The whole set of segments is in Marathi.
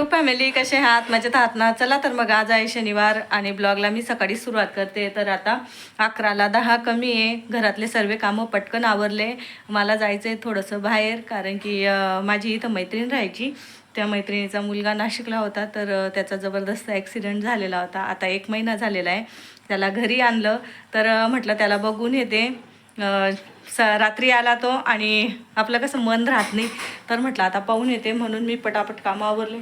युट्यूब फॅमिली कसे आहात? मजेत आहात ना? चला तर मग आज आहे शनिवार आणि ब्लॉगला मी सकाळी सुरुवात करते. तर आता अकराला दहा कमी आहे. घरातले सर्व कामं पटकन आवरले. मला जायचं आहे थोडंसं बाहेर कारण की माझी इथं मैत्रीण राहायची. त्या मैत्रिणीचा मुलगा नाशिकला होता तर त्याचा जबरदस्त ॲक्सिडेंट झालेला होता. आता एक महिना झालेला आहे. त्याला घरी आणलं. तर म्हटलं त्याला बघून येते. स रात्री आला तो आणि आपलं कसं मन राहत नाही. तर म्हटलं आता पाहून येते म्हणून मी पटापट कामं आवरले.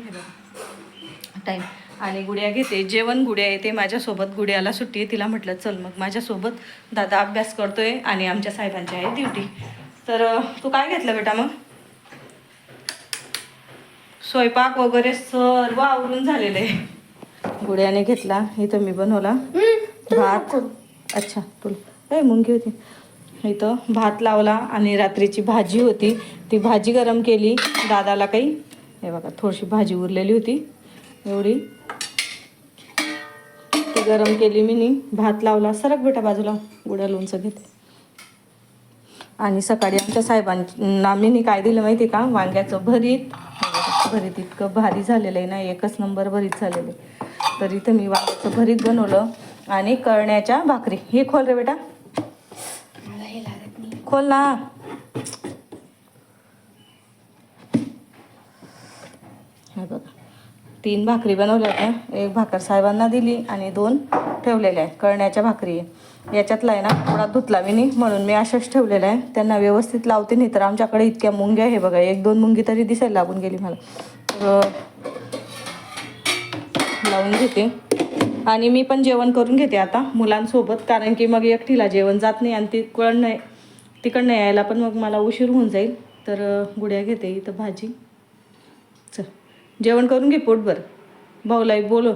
टाईम आणि गुड्या घेते. जेवण गुड्या येते. माझ्यासोबत गुड्याला सुट्टी आहे. तिला म्हटलं चल मग माझ्यासोबत दादा अभ्यास करतोय आणि आमच्या साहेबांची आहे ड्युटी. तर तू काय घेतलं बेटा मग? स्वयंपाक वगैरे सर्व आवरून झालेलं आहे. गुड्याने घेतला. इथं मी बनवला. भात. अच्छा तुला. मुंगी होती. इथं भात लावला आणि रात्रीची भाजी होती. ती भाजी गरम केली. दादाला काही हे बघा थोडीशी भाजी उरलेली होती. एवढी. ती गरम केली मी नी भात लावला. सरक बेटा बाजूला. गुड्या लोणचं घेते. आणि सकाळी आमच्या साहेबांना मी नी काय दिलं माहिती का? वांग्याचं भरीत. भरीत इतकं भारी झालेलं आहे ना. एकच नंबर भरीत झालेलं आहे. तर इथं मी वांग्याचं भरीत बनवलं आणि कळण्याच्या भाकरी. हे खोल रे बेटा. खोल ना. हे बघा. तीन भाकरी बनवल्या होत्या एक भाकर साहेबांना दिली आणि दोन ठेवलेल्या आहे कळण्याच्या भाकरी. आहे याच्यातला आहे ना थोडा धुतला मी नाही म्हणून मी अशाच ठेवलेला आहे त्यांना व्यवस्थित लावते नाही तर आमच्याकडे इतक्या मुंग्या आहे बघा. एक दोन मुंगी तरी दिसायला लागून गेली मला. तर लावून घेते. आणि मी पण जेवण करून घेते आता मुलांसोबत कारण की मग एकटीला जेवण जात नाही आणि तिकडं नाही तिकडनं यायला पण मग मला उशीर होऊन जाईल. तर गुड्या घेते इथं भाजी. चल जेवण करून घे पोटभर भाऊलाई बोलो.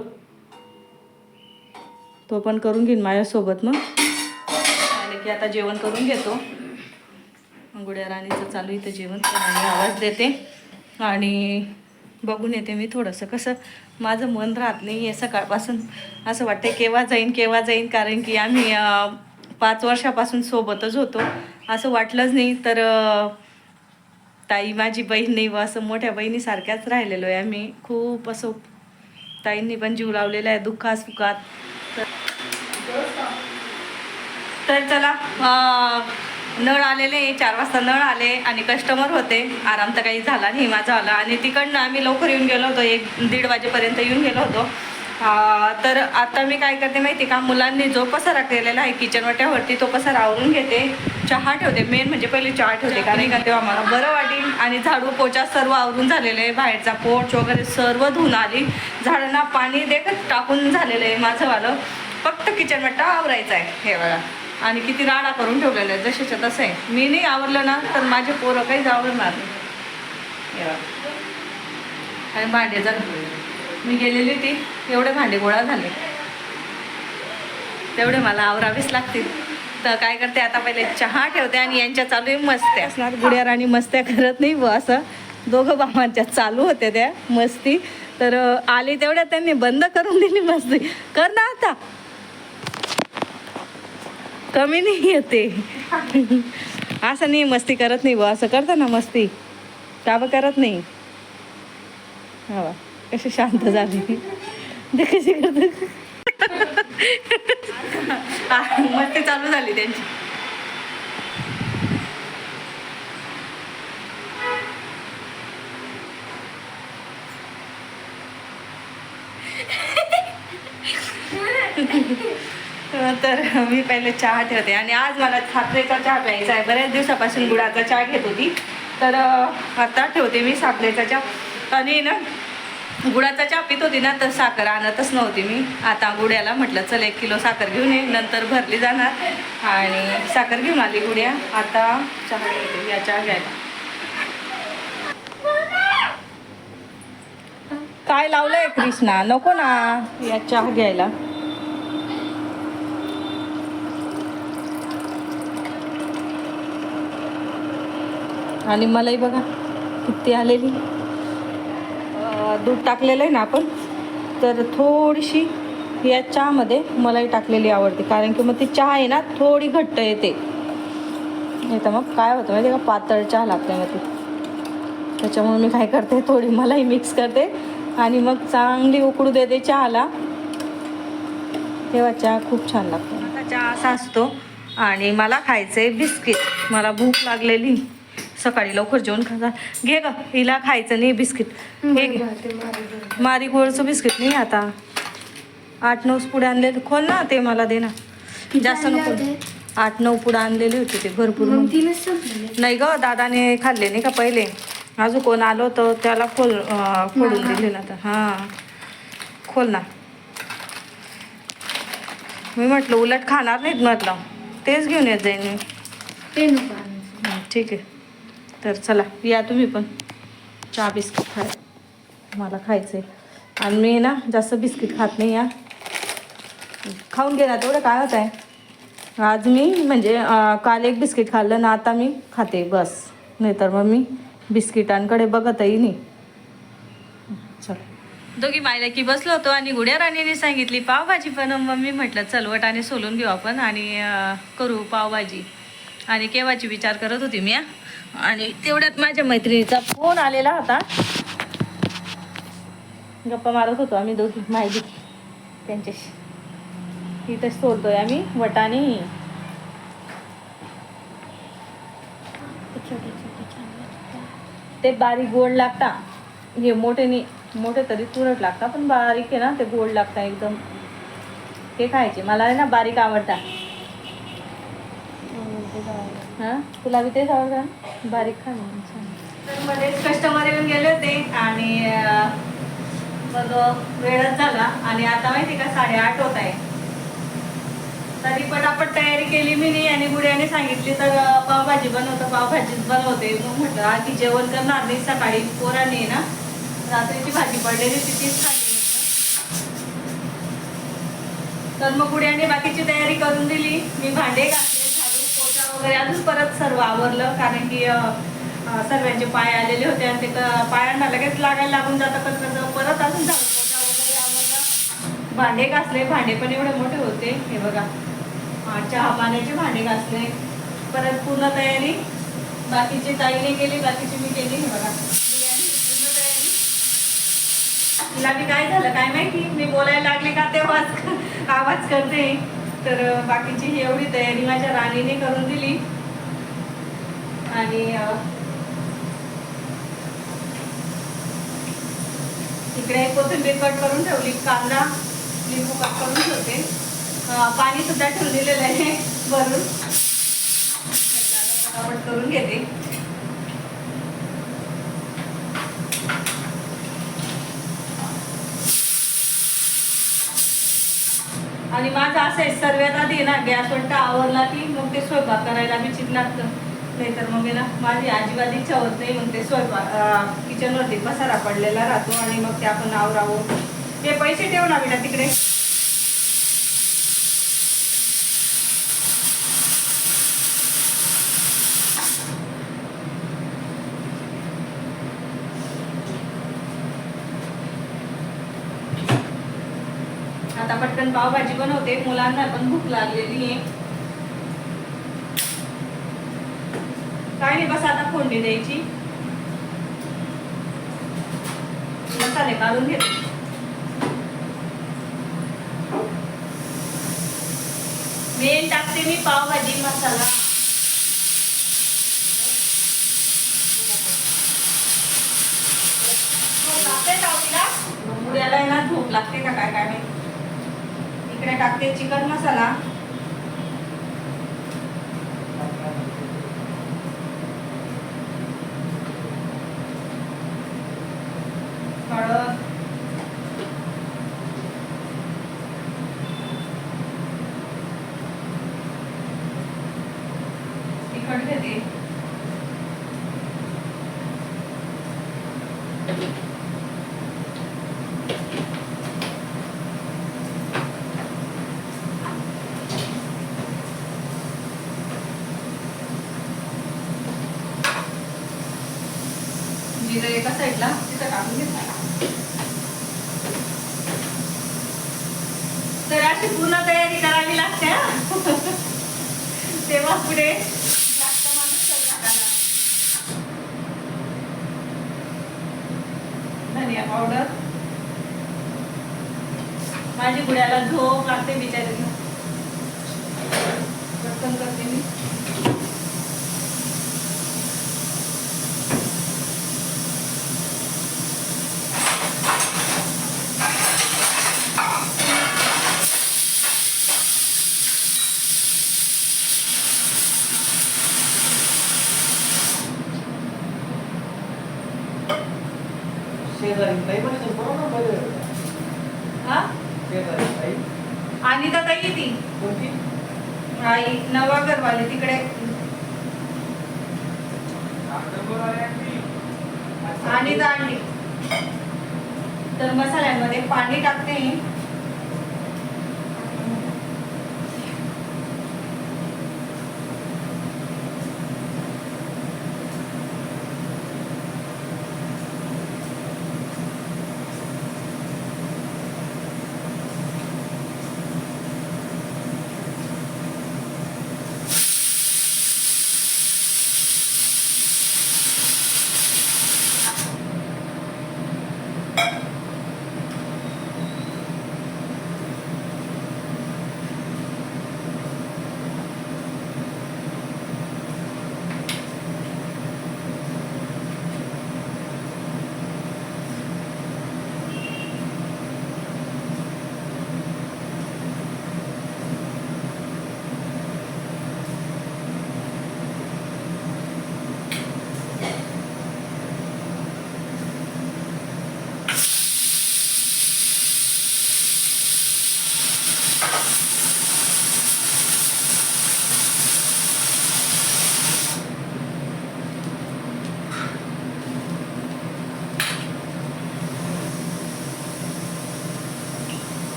तो पण करून घेईन माझ्यासोबत मग. आणि की आता जेवण करून घेतो. गुड्या राणीचं चालू इथं जेवण आवाज देते. आणि बघून येते मी थोडंसं कसं माझं मन राहत नाही आहे सकाळपासून. असं वाटतं केव्हा जाईन केव्हा जाईन कारण की आम्ही पाच वर्षापासून सोबतच होतो. असं वाटलंच नाही तर ताई माझी बहीण नाही व असं मोठ्या बहिणीसारख्याच राहिलेलो आहे आम्ही. खूप असं ताईंनी पण जीव लावलेला आहे दुःखात सुखात. तर चला नळ आलेले चार वाजता नळ आले आणि कस्टमर होते. आराम तर काही झाला नाही माझा आला. आणि तिकडनं आम्ही लवकर येऊन गेलो होतो एक दीड वाजेपर्यंत येऊन गेलो होतो. तर आता मी काय करते माहिती का मुलांनी जो पसारा केलेला आहे किचन वाट्यावरती तो पसारा आवरून घेते. चहा ठेवते मेन म्हणजे पहिले चहा ठेवते कारण का तेव्हा मला बरं वाटेल. आणि झाडू पोचा सर्व आवरून झालेलं आहे बाहेरचा पोच वगैरे सर्व धुवून आली. झाडांना पाणी देखत टाकून झालेलं आहे माझंवालं फक्त किचन वाटा आवरायचा आहे हे बघा. आणि किती राडा करून ठेवलेला आहे जशाच्या तसं आहे. मी नाही आवरलं ना तर माझे पोरं काहीच आवरणार नाही. आणि भांडे जर मी गेलेली ती एवढे भांडे गोळा झाले. तेवढे मला आवरावेच लागतील. तर काय करते आता पहिले चहा ठेवते आणि यांच्या चालू आहे मस्त्या. असणार गुड्या राणी मस्त्या करत नाही व असं. दोघं बाबांच्या चालू होत्या त्या मस्ती. तर आली तेवढ्या त्यांनी बंद करून दिली मस्ती. कर ना आता. कमी नाही येते. असं नाही मस्ती करत नाही बा असं करता ना मस्ती. का करत नाही. हा कशी शांत झाली. ते कशी करत. मस्ती चालू झाली त्यांची. तर मी पहिले चहा ठेवते. आणि आज मला साखरेचा चहा प्यायचा आहे. बऱ्याच दिवसापासून गुळाचा चहा घेत होती. तर आता ठेवते मी साखरेचा चहा. आणि ना गुळाचा चहा पित होती ना तर साखर आणतच नव्हती मी. आता गुड्याला म्हटलं चल एक किलो साखर घेऊन ये. नंतर भरली जाणार. आणि साखर घेऊन आली गुड्या आता चहा घेते या चहा घ्यायला. काय लावलंय कृष्णा? नको ना. या चहा घ्यायला. आणि मलाही बघा किती आलेली. दूध टाकलेलं आहे ना आपण तर थोडीशी या चहामध्ये मलाही टाकलेली आवडते कारण की मग ती चहा आहे ना थोडी घट्ट येते. नाही तर मग काय होतं माहिती आहे का पातळ चहा लागते मग ती. त्याच्यामुळे मी काय करते थोडी मलाही मिक्स करते आणि मग चांगली उकडू देते चहाला. तेव्हा चहा खूप छान लागतो. चहा असा असतो आणि मला खायचं आहे बिस्किट. मला भूक लागलेली. सकाळी लवकर जेवण खाता घे ग हिला खायचं नाही बिस्किट. हे घे. मारी गोळचं बिस्किट. नाही आता. आठ नऊ पुढे आणलेले खोल ना ते मला दे ना. जास्त आणले नको? आठ नऊ पुढे आणलेले होते ते भरपूर नाही ग दादाने खाल्ले नाही का पहिले. अजून कोण आलो तर त्याला खोल हा. दिले ना तर हां. खोल ना. मी म्हटलं उलट खाणार नाहीत म्हटलं. तेच घेऊन येत जाईन मी. ठीक आहे. तर चला या तुम्ही पण. चहा बिस्किट खाय मला खायचं आहे आणि मी ना जास्त बिस्किट खात नाही या खाऊन घे ना तेवढं काय होत आहे. आज मी म्हणजे काल एक बिस्किट खाल्लं ना आता मी खाते बस. नाहीतर मग मी बिस्किटांकडे बघतही नाही. चल. दोघी मायला की बसलो होतो आणि गुड्या राणीने सांगितली पावभाजी पण मग मी म्हटलं चलवट आणि सोलून घेऊ आपण आणि करू पावभाजी. आणि केव्हाची विचार करत होती मी हा. आणि तेवढ्यात माझ्या मैत्रिणीचा फोन आलेला होता. गप्पा मारत होतो आम्ही दोघी माहिती त्यांच्याशी. इथंच सोडतोय आम्ही वटाने ते बारीक गोड लागता. हे मोठे नाही मोठे तरी तुरट लागता पण बारीक आहे ना ते गोड लागता एकदम. ते खायचे. मला आहे ना बारीक आवडता. हां? तुला बी तेच आवडतं? बारीक खा तर मध्येच कस्टमर येऊन गेले होते आणि मग वेळच झाला आणि आता माहिती का साडेआठ होत आहे. तरी पण आपण तयारी केली मी नाही आणि गुड्याने सांगितली तर पावभाजी बनवतो पावभाजीच बनवते. मग म्हटलं आधी जेवण करणार नाही सकाळी पोरांनी ना रात्रीची भाजी पडलेली होती तीच खाल्ली तर मग गुड्याने बाकीची तयारी करून दिली. मी भांडे घातले वगैरे अजून परत सर्व आवरलं कारण की सर्वांचे पाय आलेले होते आणि ते पायांना लगेच लागायला लागून जातं कचऱ्याचं परत अजून झालं भांडे घासले भांडे पण एवढे मोठे होते हे बघा. चहा पाण्याचे भांडे घासले परत पूर्ण तयारी. बाकीचे ताईने केली बाकीची मी केली हे बघा. पूर्ण तयारी. तिला मी काय झालं काय माहिती? मी बोलायला लागले का तेव्हाच आवाज करते. तर बाकीची ही एवढी तयारी माझ्या राणीने करून दिली. आणि अं, इकडे कोथिंबीर कट करून ठेवली कांदा लिंबू कट करून ठेवते. पाणी सुद्धा ठेवून दिलेलं आहे भरून. फटाफट करून घेते. आणि माझं असं आहे सर्वात आधी ना गॅसवर आवरला की मग ते स्वयंपाक करायला मी चित लागतं नाहीतर मग ना माझी आजीबाजी इच्छा होत नाही मग ते स्वयंपाक किचनवरती पसारा पडलेला राहतो आणि मग ते आपण आवरावं. ते पैसे ठेव ना बेटा तिकडे. आता पटकन पावभाजी बनवते. मुलांना पण भूक लागलेली आहे. काय नाही बस आता फोडणी द्यायची. मसाले काढून घेते. मेन टाकते मी पावभाजी मसाला. झोप लागते का तिला? उद्याला ना झोप लागते का काय काय माहिती? इकडे टाकते चिकन मसाला. हळद. तिखट घेते जिरं एका साईडला तिथं टाकून घेतलं तर अशी पूर्ण तयारी करावी लागते हा. तेव्हा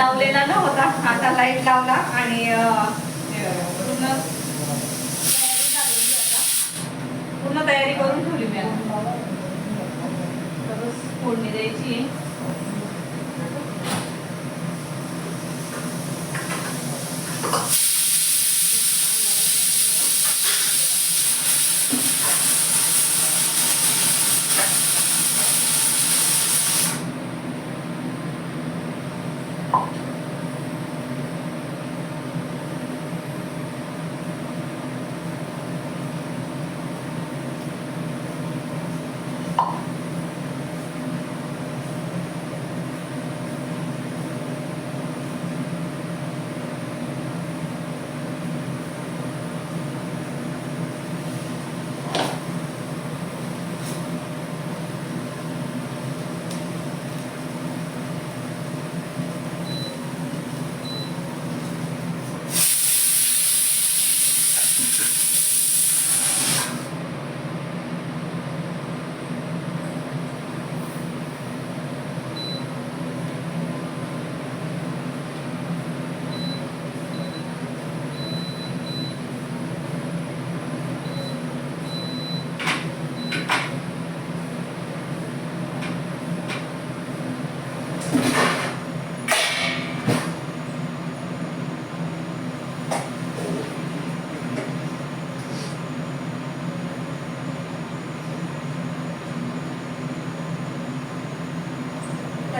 लावलेला नव्हता आता लाइट लावला आणि पूर्ण तयारी पूर्ण तयारी करून ठेवली मी आता. फोडणी द्यायची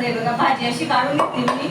तर हे बघा भाजी अशी काढून घेतली मी.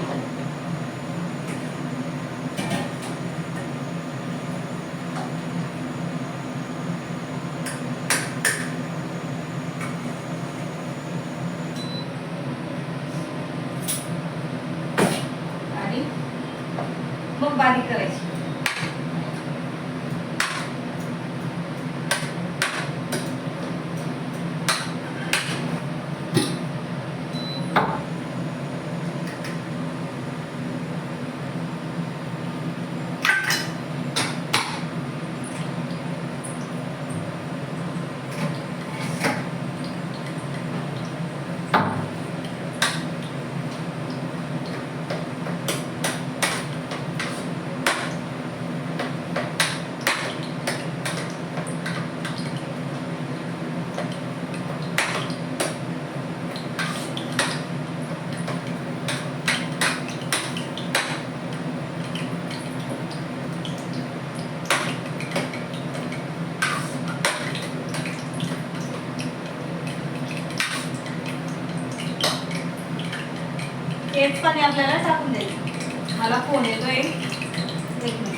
तेच पाणी आपल्याला टाकून द्यायचं. मला फोन येतोय. एक मिनिट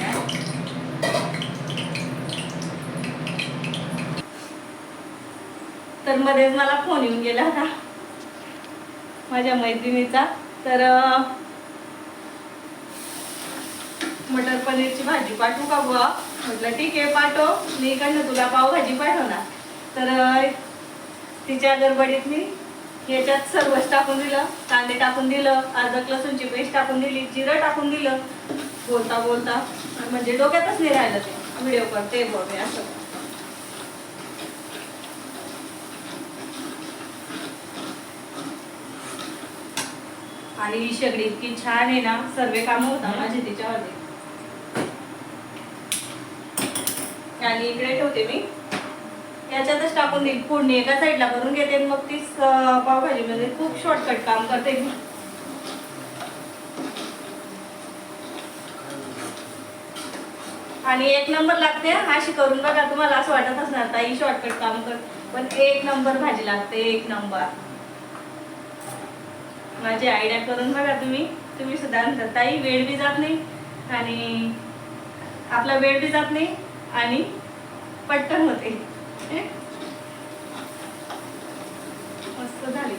तर मध्येच मला फोन येऊन गेला होता. माझ्या मैत्रिणीचा. तर मटर पनीरची भाजी पाठवू का बुवा? म्हटलं ठीक आहे पाठव. मी इकडनं तुला पावभाजी पाठवणार. तर तिच्या गडबडीत मी याच्यात सर्वच टाकून दिलं कांदे टाकून दिलं अर्धक लसूणची पेस्ट टाकून दिली जिरं टाकून दिलं. बोलता बोलता म्हणजे डोक्यातच नाही राहिलं ते. व्हिडिओ करते बघ असं. आणि ही शेगडी इतकी छान आहे ना सर्व कामं होता माझी तिच्यामध्ये आणि इकडे ठेवते मी. याच्यातच टाकून देईल. फोडणी एका साईडला करून घेते मग तीच पावभाजी पावभाजीमध्ये खूप शॉर्टकट काम करते. मी आणि एक नंबर लागते अशी करून बघा तुम्हाला असं वाटत असणार ताई शॉर्टकट काम कर. पण एक नंबर भाजी लागते एक नंबर माझी आयडिया करून बघा तुम्ही. तुम्ही सुद्धा म्हणता ताई वेळ बी जात नाही. आणि आपला वेळ बी जात नाही. आणि पटकन होते. मस्त झाली.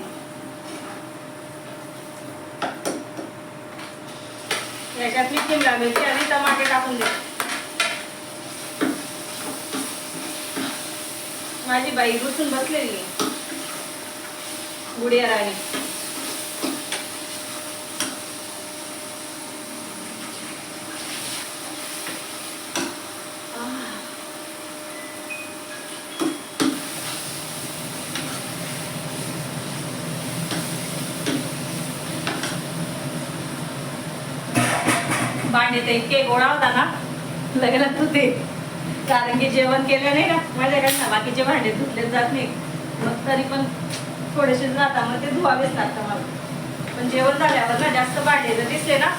याच्यात मी शिमला मिरची आणि टमाटे टाकून दे माझी बाई रुसून बसलेली गुडिया राणी. भांडे तर इतके गोळा होता ना लग्नात होते कारण की जेवण केलं नाही ना माझ्याकडनं बाकीचे भांडे धुतले जात नाही. मग तरी पण थोडेसे जाता मग ते धुवावेच लागतं मला. पण जेवण झाल्यावर ना जास्त भांडे जर दिसले ना.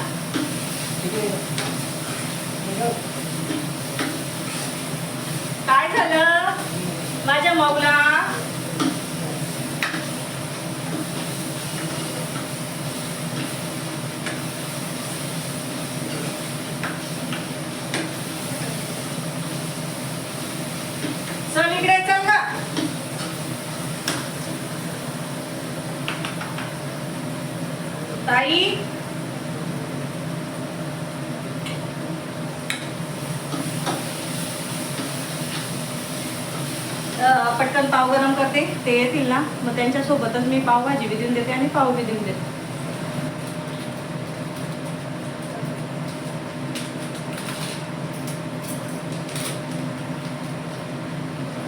काय झालं? माझ्या माऊला चल इकडे चल ना ताई पटकन पाव गरम करते. ते येतील ना? मग त्यांच्यासोबतच मी पावभाजी बी देऊन देते आणि पाव बी देऊन देते.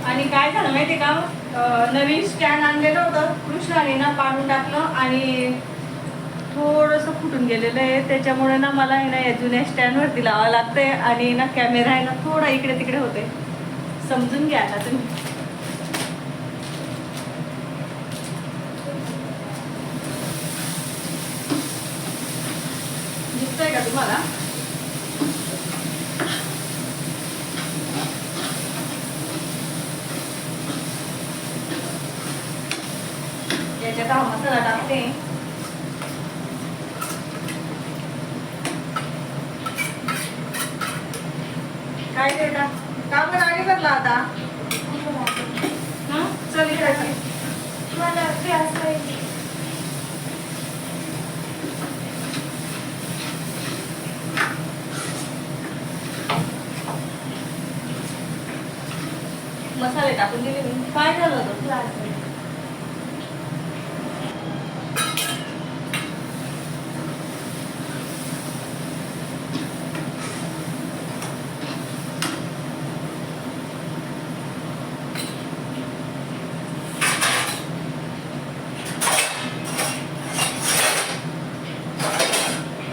आणि काय झालं माहिती का? नवीन स्टँड आणलेलं होतं. कृष्णाने ना पाडून टाकलं आणि थोडंसं फुटून गेलेलं आहे. त्याच्यामुळे ना मला आहे ना या जुन्या स्टँडवरती लावावं लागतंय आणि ना कॅमेरा आहे ना थोडा इकडे तिकडे होते समजून घ्या आता तुम्ही दिसतंय का तुम्हाला याच्यात हा मसाला टाकते काय देता का बरं आली बदला आता हं? चल इकडे चल. मला गॅस पाहिजे मसाले टाकून दिले मी काय झालं होतं गॅस पाहिजे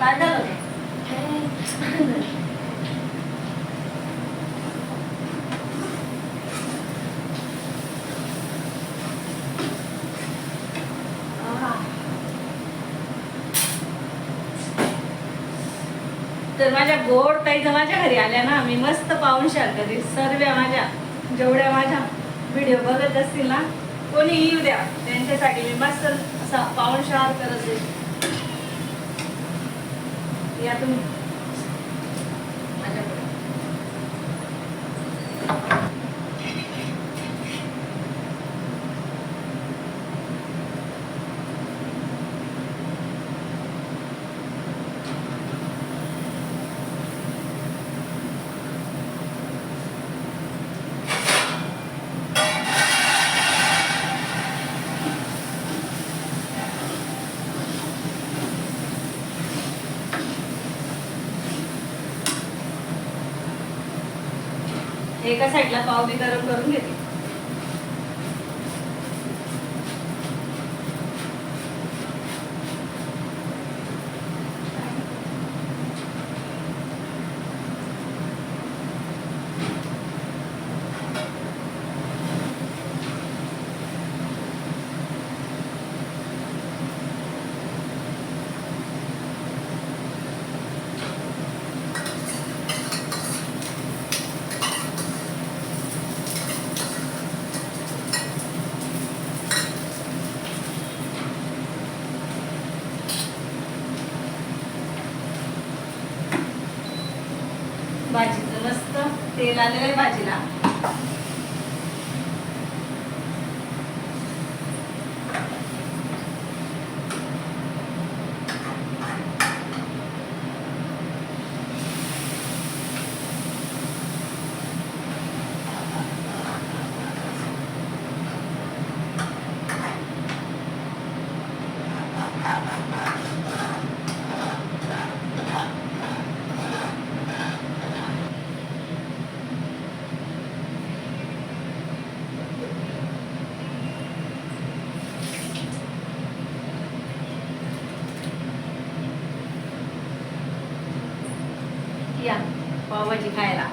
काय झालं होतं तर माझ्या गोड ताई जर माझ्या घरी आल्या ना. मी मस्त पाहून शार कधी सर्व माझ्या जेवढ्या माझ्या व्हिडिओ बघत असतील ना कोणी येऊ द्या. त्यांच्यासाठी मी मस्त असा पाहून शार करत या तुम्ही माझ्याकडे. एका साईडला पाव बी गरम करून घेते भाजीचं मस्त तेल आलेलं आहे भाजीला या पावभाजी खायला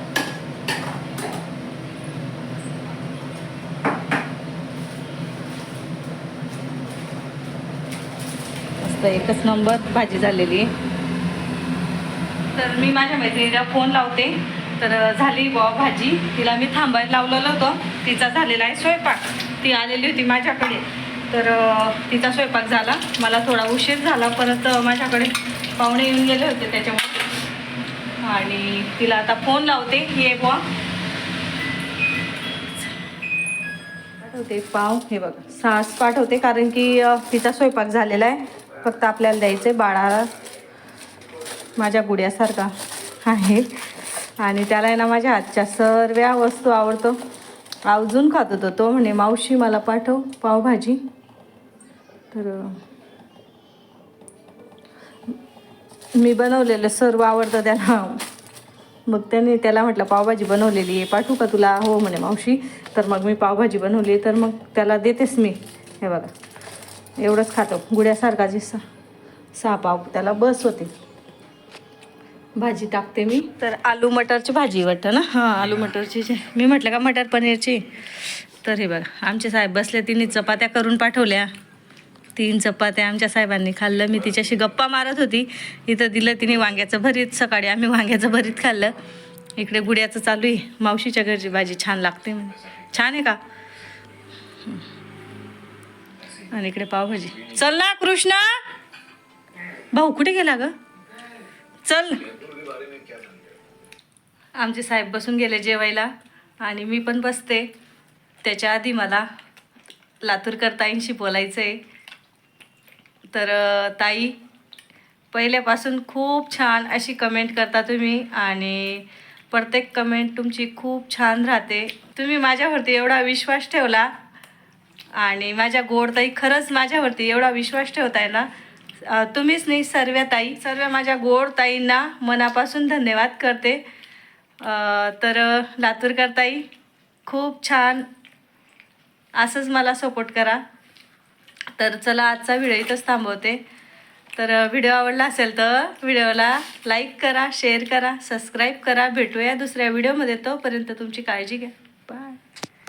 मस्त एकच नंबर भाजी झालेली. आहे तर मी माझ्या मैत्रिणीला फोन लावते. तर झाली बुवा भाजी. तिला मी थांबायला लावलेलं होतं. तिचा झालेला आहे स्वयंपाक. ती आलेली होती माझ्याकडे. तर तिचा स्वयंपाक झाला. मला थोडा उशीर झाला. परत माझ्याकडे पाहुणे येऊन गेले होते त्याच्यामुळे. आणि तिला आता फोन लावते. ये बुवा. पाठवते पाव. हे बघा. सास पाठवते कारण की तिचा स्वयंपाक झालेला आहे. फक्त आपल्याला द्यायचं आहे बाळाला माझ्या गुड्यासारखा आहे. आणि त्याला आहे ना माझ्या हातच्या सर्व वस्तू आवडतो. आवर्जून खात होतो तो म्हणे मावशी मला पाठव पावभाजी. तर मी बनवलेलं सर्व आवडतं त्याला. मग त्याने त्याला म्हटलं पावभाजी बनवलेली आहे पाठवू का तुला? हो म्हणे मावशी. तर मग मी पावभाजी बनवली तर मग त्याला देतेच मी. हे बघा. एवढंच खातो. गुड्यासारखा जी सा सहा पाव त्याला बस होते. भाजी टाकते मी. तर आलू मटरची भाजी वाटतं ना? हां आलू मटरची जे मी म्हटलं का मटर पनीरची? तर हे बघा आमचे साहेब बसले तिने चपात्या करून पाठवल्या. तीन चपात्या आमच्या साहेबांनी खाल्लं. मी तिच्याशी गप्पा मारत होती. इथं दिलं तिने वांग्याचं भरीत. सकाळी आम्ही वांग्याचं भरीत खाल्लं. इकडे गुड्याचं चालू आहे. मावशीच्या घरची भाजी छान लागते म्हणे. छान आहे का. आणि इकडे पावभाजी. चल ना कृष्णा. भाऊ कुठे गेला ग? चल. आमचे साहेब बसून गेले जेवायला आणि मी पण बसते. त्याच्या आधी मला लातूरकर ताईंशी बोलायचं आहे तर ताई पहिल्यापासून खूप छान अशी कमेंट करता तुम्ही आणि प्रत्येक कमेंट तुमची खूप छान राहते. तुम्ही माझ्यावरती एवढा विश्वास ठेवला. आणि माझ्या गोड ताई खरंच माझ्यावरती एवढा विश्वास ठेवताय ना तुम्हीच नाही सर्व ताई सर्व माझ्या गोड ताईंना मनापासून धन्यवाद करते. तर लातूरकर ताई खूप छान असंच मला सपोर्ट करा. तर चला आजचा व्हिडिओ इथंच थांबवते. तर व्हिडिओ आवडला असेल तर व्हिडिओला लाईक करा शेअर करा सबस्क्राईब करा. भेटूया दुसऱ्या व्हिडिओमध्ये. तोपर्यंत तुमची काळजी घ्या.